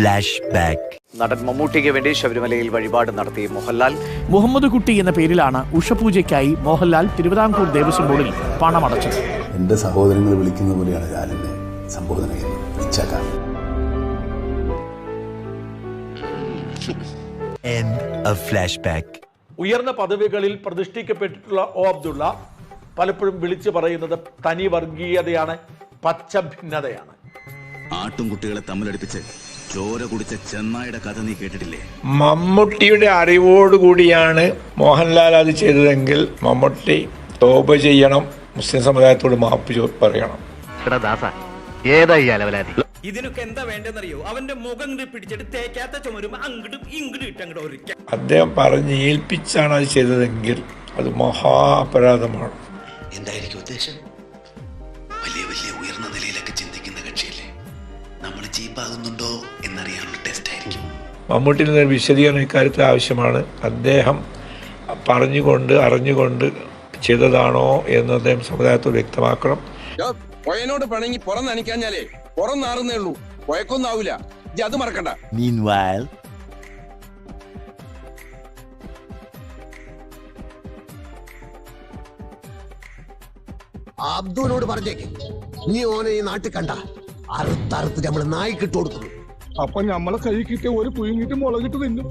flashback. നടൻ മമ്മൂട്ടിക്ക് വേണ്ടി ശബരിമലയിൽ വഴിപാട് നടത്തി മോഹൻലാൽ. മുഹമ്മദ് കുട്ടി എന്ന പേരിലാണ് ഉഷപൂജയ്ക്കായി മോഹൻലാൽ തിരുവിതാംകൂർ ദേവസ്വം ബോർഡിൽ പണമടച്ചത്. എന്റെ സഹോദരങ്ങൾ വിളിക്കുന്ന പോലെയാണ് ഞാൻ എന്നെ സംബോധന ഉയർന്ന പദവികളിൽ പ്രതിഷ്ഠിക്കപ്പെട്ടിട്ടുള്ള ഒ അബ്ദുള്ള പലപ്പോഴും വിളിച്ചു പറയുന്നത് തനി വർഗീയതയാണ് പച്ച ഭിന്നതയാണ്. ആട്ടുംകുട്ടികളെ തമ്മിലടിപ്പിച്ച് ചോര കുടിച്ച ചെന്നായുടെ കഥ നീ കേട്ടിട്ടില്ലേ? മമ്മൂട്ടിയുടെ അറിവോടുകൂടിയാണ് മോഹൻലാൽ അത് ചെയ്തതെങ്കിൽ മമ്മൂട്ടി തോപ ചെയ്യണം മുസ്ലിം സമുദായത്തോട് മാപ്പ് പറയണം. ഇതിനൊക്കെ എന്താ വേണ്ടെന്നറിയോ അവന്റെ മുഖം പിടിച്ചിട്ട് തേക്കാത്ത ചുമരും അങ്ങോട്ടും ഇങ്ങോട്ടും ഇട്ട് അങ്ങോട്ട് ഒരിക്കൽ അദ്ദേഹം പറഞ്ഞ് ഏൽപ്പിച്ചാണ് അത് ചെയ്തതെങ്കിൽ അത് മഹാ അപരാധമാണ് എന്തായിരിക്കും ഉദ്ദേശം? വലിയ വലിയ ഉയർന്ന നിലയിലൊക്കെ ചിന്തിക്കുന്ന കക്ഷിയല്ലേ? നമ്മൾ ചീപ്പാകുന്നുണ്ടോ എന്നറിയാനുള്ള ടെസ്റ്റ് ആയിരിക്കും. മമ്മൂട്ടിയിൽ നിന്ന് വിശദീകരണം ഇക്കാര്യത്തിൽ ആവശ്യമാണ്. അദ്ദേഹം പറഞ്ഞുകൊണ്ട് അറിഞ്ഞുകൊണ്ട് ചെയ്തതാണോ എന്ന് അദ്ദേഹം സമുദായത്തോട് വ്യക്തമാക്കണം. പൊയനോട് പണങ്ങി പുറം നനയ്ക്കാഞ്ഞാലേ പുറം നാറുന്നേ ഉള്ളൂ. പൊയക്കൊന്നും ആവൂല. ഇജ്ജ് അത് മറക്കണ്ട. Meanwhile, അബ്ദുവിനോട് പറഞ്ഞേക്ക്. നീ ഓനെ ഈ നാട്ടിൽ കണ്ട. അറുത്തറുത്ത് നമ്മൾ നായ്ക്കിട്ട് കൊടുക്കുന്നു അപ്പൊ നമ്മളെ കൈ കിട്ടിയ ഒരു പുഴുങ്ങിട്ട് മുളകിട്ട് തിന്നും.